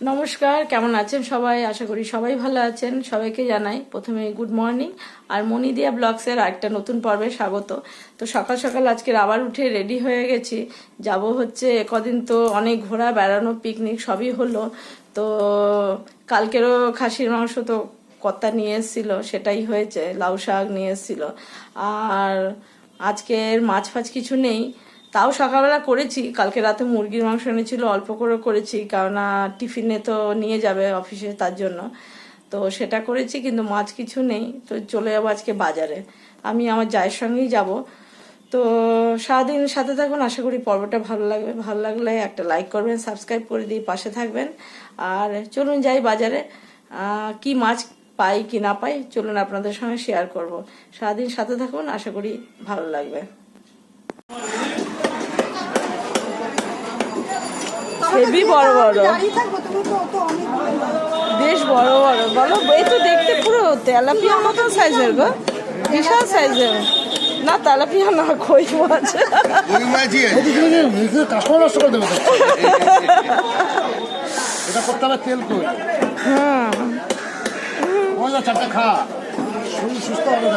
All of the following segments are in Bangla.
নমস্কার, কেমন আছেন সবাই? আশা করি সবাই ভালো আছেন। সবাইকে জানাই প্রথমে গুড মর্নিং আর মনি মনিদিয়া ব্লগসের একটা নতুন পর্বে স্বাগত। তো সকাল সকাল আজকে আবার উঠে রেডি হয়ে গেছি। যাব হচ্ছে কদিন তো অনেক ঘোরা, বেড়ানো পিকনিক সবই হলো। তো কালকেরও খাসির মাংস তো কর্তা নিয়ে এসেছিল, সেটাই হয়েছে, লাউ শাক নিয়ে এসেছিল। আর আজকের মাছ ফাছ কিছু নেই। তাও সকালবেলা করেছি। কালকে রাতে মুরগির মাংস এনেছিল, অল্প করে করেছি, কেননা টিফিনে তো নিয়ে যাবে অফিসে তার জন্য। তো সেটা করেছি, কিন্তু মাছ কিছু নেই। তো চলে যাব আজকে বাজারে। আমি আমার জায়ের সঙ্গেই যাব। তো সারাদিন সাথে থাকুন, আশা করি পর্বটা ভালো লাগবে। ভালো লাগলে একটা লাইক করবেন সাবস্ক্রাইব করে দিয়ে পাশে থাকবেন। আর চলুন যাই বাজারে। কি মাছ পাই, কি না পাই, চলুন আপনাদের সঙ্গে শেয়ার করব। সারাদিন সাথে থাকুন, আশা করি ভালো লাগবে। হেভি বড় বড়। বেশ বড় বড়। বলো এই তো দেখতে পুরো তেলাপিয়ার মতন সাইজের গো। বিশাল সাইজের। না তেলাপিয়া না কই মাছ। এটা করতে হবে তেল কই? হ্যাঁ। ওই খা। সুস্থ হবে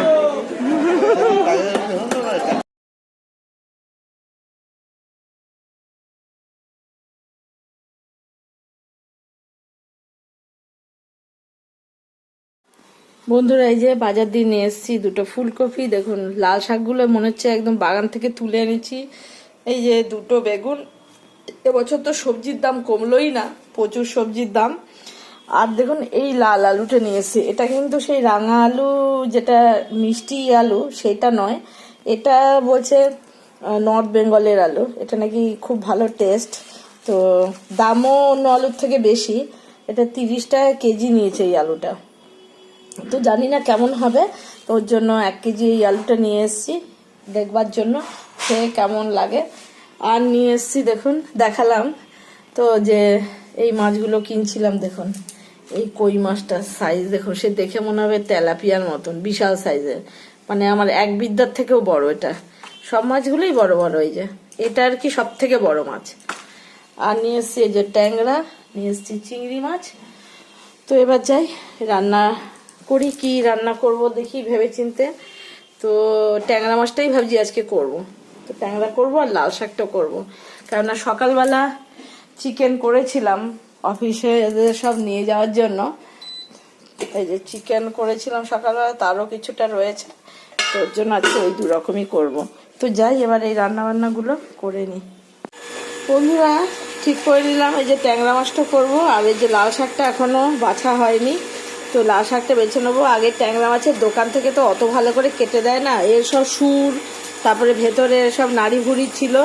বন্ধুরা, এই যে বাজার দিয়ে নিয়ে এসেছি দুটো ফুলকপি। দেখুন, লাল শাকগুলো মনে হচ্ছে একদম বাগান থেকে তুলে এনেছি। এই যে দুটো বেগুন। এবছর তো সবজির দাম কমলোই না, প্রচুর সবজির দাম। আর দেখুন, এই লাল আলুটা নিয়ে এসেছি। এটা কিন্তু সেই রাঙা আলু, যেটা মিষ্টি আলু, সেটা নয়। এটা বলছে নর্থ বেঙ্গলের আলু। এটা নাকি খুব ভালো টেস্ট। তো দামও অন্য আলুর থেকে বেশি। এটা তিরিশ টাকা কেজি নিয়েছে এই আলুটা। তো জানি না কেমন হবে। তো ওর জন্য এক কেজি এই আলুটা নিয়ে এসেছি, দেখবার জন্য। খেয়ে কেমন লাগে। আর নিয়ে এসেছি, দেখুন, দেখালাম। তো যে এই মাছগুলো কিনছিলাম, দেখুন, এই কই মাছটার সাইজ দেখুন, সে দেখে মনে হবে তেলাপিয়ার মতন, বিশাল সাইজের মানে আমার এক বিদ্যার থেকেও বড় এটা। সব মাছগুলোই বড় বড় এই যে। এটা আর কি সব থেকে বড় মাছ। আর নিয়ে এসেছি যে ট্যাংরা, নিয়ে এসেছি চিংড়ি মাছ। তো এবার যাই, রান্না করি, কি রান্না করব দেখি ভেবে চিনতে তো ট্যাংরা মাছটাই ভাবছি আজকে করব। তো ট্যাংরা করব আর লাল শাকটা করব। কেননা সকালবেলা চিকেন করেছিলাম অফিসে এদের সব নিয়ে যাওয়ার জন্য। এই যে চিকেন করেছিলাম সকালবেলা, তারও কিছুটা রয়েছে। তো ওর জন্য আজকে ওই দু রকমই করব। তো যাই, এবার এই রান্না বান্নাগুলো করে নিই। বন্ধুরা, ঠিক করে নিলাম, এই যে ট্যাংরা মাছটা করব। আর এই যে লাল শাকটা এখনও বাছা হয়নি। তো লাল শাকটা বেছে নেব। আগে ট্যাংরা মাছের দোকান থেকে তো অত ভালো করে কেটে দেয় না। এর সব সুর, তারপরে ভেতরে সব নাড়ি ভুড়ি ছিল।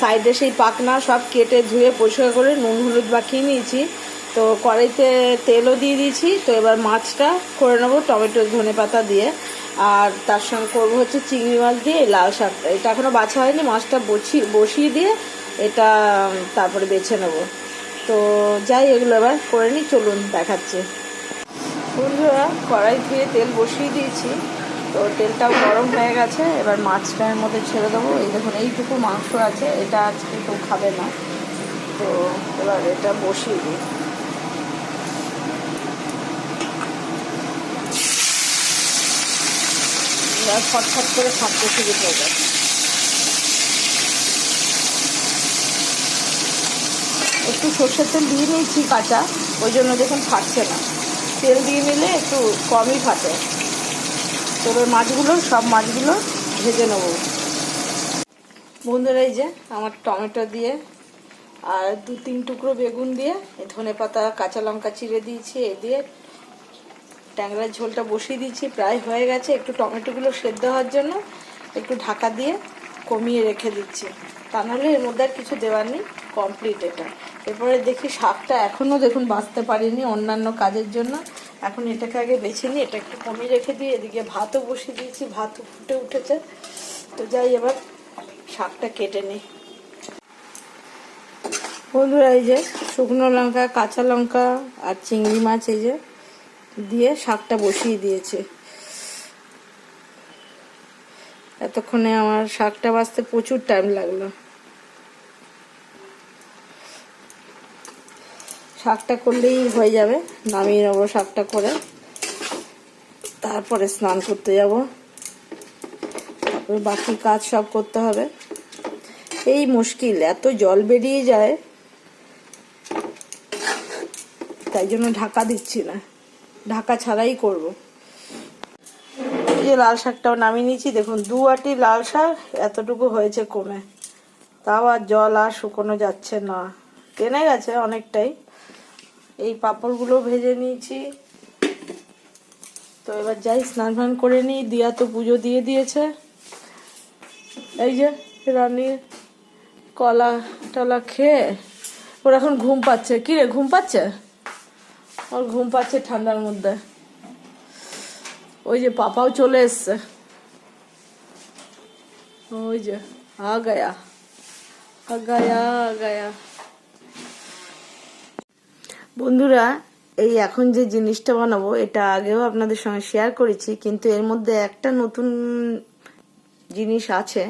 সাইডে সেই পাকনা সব কেটে ধুয়ে পরিষ্কার করে নুন হলুদ মাখিয়ে নিয়েছি। তো কড়াইতে তেলও দিয়ে দিয়েছি। তো এবার মাছটা করে নেব টমেটো ধনে পাতা দিয়ে। আর তার সঙ্গে করব হচ্ছে চিংড়ি মাছ দিয়ে লাল শাকটা। এটা এখনও বাছা হয়নি, মাছটা বসিয়ে বসিয়ে দিয়ে এটা তারপরে বেছে নেব। তো যাই এগুলো এবার করে নিই, চলুন দেখাচ্ছে। বন্ধুরা কড়াই ধুয়ে তেল বসিয়ে দিয়েছি। তো তেলটাও গরম হয়ে গেছে, এবার মাছটা এর মধ্যে ছেড়ে দেবো। এই দেখুন, এইটুকু মাংস আছে, এটা আজকে কেউ খাবে না। তো এবার এটা বসিয়ে দিই। এবার ফটফট করে থাকতে শুরু করবে। একটু সর্ষের তেল দিয়ে নিয়েছি কাঁচা, ওই জন্য দেখুন ফাটছে না। তেল দিয়ে নিলে একটু কমই ফাটে। তো এবার মাছগুলো, সব মাছগুলো ভেজে নেব। বন্ধুরা, এই যে আমার টমেটো দিয়ে আর দু তিন টুকরো বেগুন দিয়ে ধনে পাতা, কাঁচা লঙ্কা চিড়ে দিয়েছি, এ দিয়ে ট্যাংরার ঝোলটা বসিয়ে দিয়েছি। প্রায় হয়ে গেছে। একটু টমেটোগুলো সেদ্ধ হওয়ার জন্য একটু ঢাকা দিয়ে কমিয়ে রেখে দিচ্ছি। তা নাহলে এর মধ্যে আর কিছু দেওয়ার নেই কমপ্লিট এটা। এরপরে দেখি শাকটা এখনও দেখুন বাঁচতে পারিনি অন্যান্য কাজের জন্য। এখন এটাকে আগে বেছে নিই, এটা একটু কমিয়ে রেখে দিই, এদিকে ভাতও বসিয়ে দিয়েছি, ভাত ফুটে উঠেছে। তো যাই, এবার শাকটা কেটে নিই। বন্ধুরা, এই যে শুকনো লঙ্কা, কাঁচা লঙ্কা আর চিংড়ি মাছ এই যে দিয়ে শাকটা বসিয়ে দিয়েছে। এতক্ষণে আমার শাকটা বাঁচতে প্রচুর টাইম লাগল। শাকটা করলেই হয়ে যাবে। নামিয়ে নেব শাকটা করে। তারপরে স্নান করতে যাব। তারপরে বাকি কাজ সব করতে হবে। এই মুশকিল, এত জল বেরিয়ে যায়। তাই জন্য ঢাকা দিচ্ছি না। ঢাকা ছাড়াই করব। এই যে লাল শাকটাও নামিয়ে নিয়েছি। দেখুন, দু আটি লাল শাক, এতটুকু হয়েছে কমে। তাও আর জল আর শুকোনো যাচ্ছে না। টেনে গেছে অনেকটাই। এই পাঁপড়গুলো ভেজে নিয়েছি। তো এবার যাই, স্নান ফান করে নিই। দিয়া তো পুজো দিয়ে দিয়েছে। এই যে রানীর কলা টলা খেয়ে ওর এখন ঘুম পাচ্ছে। কি রে, ঘুম পাচ্ছে? ওর ঘুম পাচ্ছে ঠান্ডার মধ্যে। ওই যে পাপাও চলে এসছে। ওই যে, আ গায়া। আ গায়া আ গায়া। বন্ধুরা, এই এখন যে জিনিসটা বানাবো, এটা আগেও আপনাদের সঙ্গে শেয়ার করেছি, কিন্তু এর মধ্যে একটা নতুন জিনিস আছে।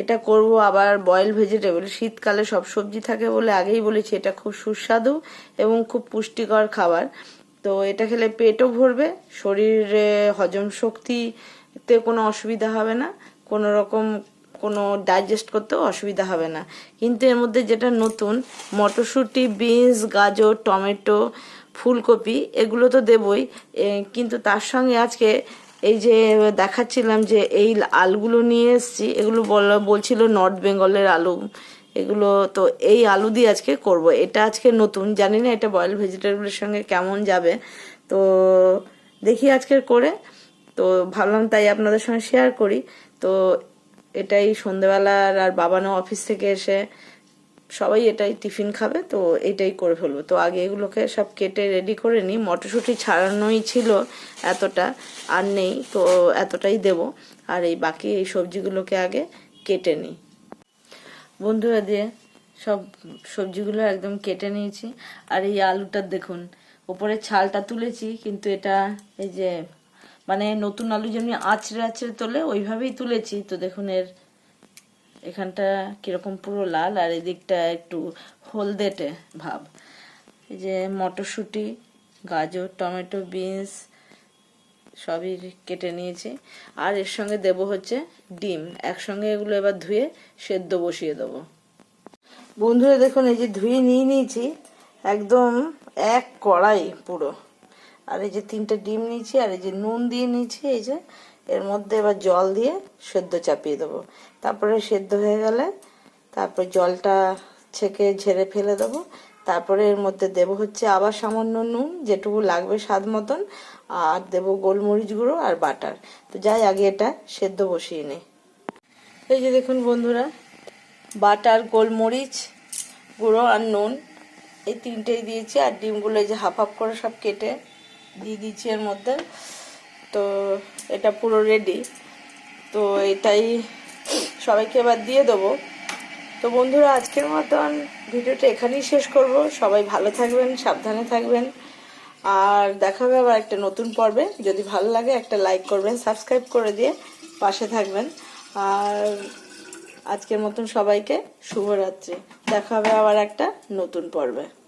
এটা করব আবার বয়েল ভেজিটেবল শীতকালে সব সবজি থাকে বলে আগেই বলেছি, এটা খুব সুস্বাদু এবং খুব পুষ্টিকর খাবার। তো এটা খেলে পেটও ভরবে, শরীরে হজম শক্তিতে কোনো অসুবিধা হবে না। কোনো রকম কোনো ডাইজেস্ট করতেও অসুবিধা হবে না। কিন্তু এর মধ্যে যেটা নতুন, মটরশুঁটি বিনস গাজর, টমেটো, ফুলকপি, এগুলো তো দেবই। কিন্তু তার সঙ্গে আজকে এই যে দেখাচ্ছিলাম যে এই আলুগুলো নিয়ে এসেছি, এগুলো বল- বলছিল নর্থ বেঙ্গলের আলু। এগুলো তো এই আলু দিয়ে আজকে করব। এটা আজকে নতুন, জানি না এটা বয়েল ভেজিটেবলের সঙ্গে কেমন যাবে। তো দেখি আজকে করে। তো ভাবলাম তাই আপনাদের সঙ্গে শেয়ার করি। তো এটাই সন্ধেবেলার আর বাবানো অফিস থেকে এসে সবাই এটাই টিফিন খাবে, তো এটাই করে ফেলব। তো আগে এগুলোকে সব কেটে রেডি করে নিই। মটরশুঁটি ছাড়ানোই ছিল এতটা, আর নেই, তো এতটাই দেব। আর এই বাকি এই সবজিগুলোকে আগে কেটে নিই। বন্ধুরা দিয়ে সব সবজিগুলো একদম কেটে নিয়েছি। আর এই আলুটা দেখুন উপরে ছালটা তুলেছি, কিন্তু এটা এই যে মানে নতুন আলু যেমনি আঁচড়ে আঁচড়ে তোলে, ওইভাবেই তুলেছি। তো দেখুন এর, এখানটা কীরকম পুরো লাল আর এদিকটা একটু হলদেটে ভাব। এই যে মটরশুঁটি, গাজর, টমেটো, বিনস সবই কেটে নিয়েছি। আর এর সঙ্গে দেব হচ্ছে ডিম। একসঙ্গে এগুলো এবার ধুয়ে সেদ্ধ বসিয়ে দেবো। বন্ধুরা দেখুন এই যে ধুয়ে নিয়ে নিয়েছি, একদম এক কড়াই পুরো। আর এই যে তিনটে ডিম নিয়েছি, আর এই যে নুন দিয়ে নিয়েছি, এই যে এর মধ্যে এবার জল দিয়ে সেদ্ধ চাপিয়ে দেবো। তারপরে সেদ্ধ হয়ে গেলে তারপর জলটা ছেঁকে ঝেড়ে ফেলে দেবো। তারপরে এর মধ্যে দেব হচ্ছে আবার সামান্য নুন, যেটুকু লাগবে স্বাদ মতন, আর দেব গোলমরিচ গুঁড়ো আর বাটার। তো যাই, আগে এটা সেদ্ধ বসিয়ে নিই। এই যে দেখুন বন্ধুরা, বাটার, গোলমরিচ গুঁড়ো আর নুন, এই তিনটেই দিয়েছি। আর ডিমগুলো এই যে হাফ হাফ করে সব কেটে দিয়ে দিয়েছি এর মধ্যে। তো এটা পুরো রেডি তো এটাই সবাইকে এবার দিয়ে দেবো। তো বন্ধুরা, আজকের মতন ভিডিওটা এখানেই শেষ করব। সবাই ভালো থাকবেন, সাবধানে থাকবেন। আর দেখা হবে আবার একটা নতুন পর্বে। যদি ভালো লাগে, একটা লাইক করবেন সাবস্ক্রাইব করে দিয়ে পাশে থাকবেন। আর আজকের মতন সবাইকে শুভরাত্রি। দেখা হবে আবার একটা নতুন পর্বে।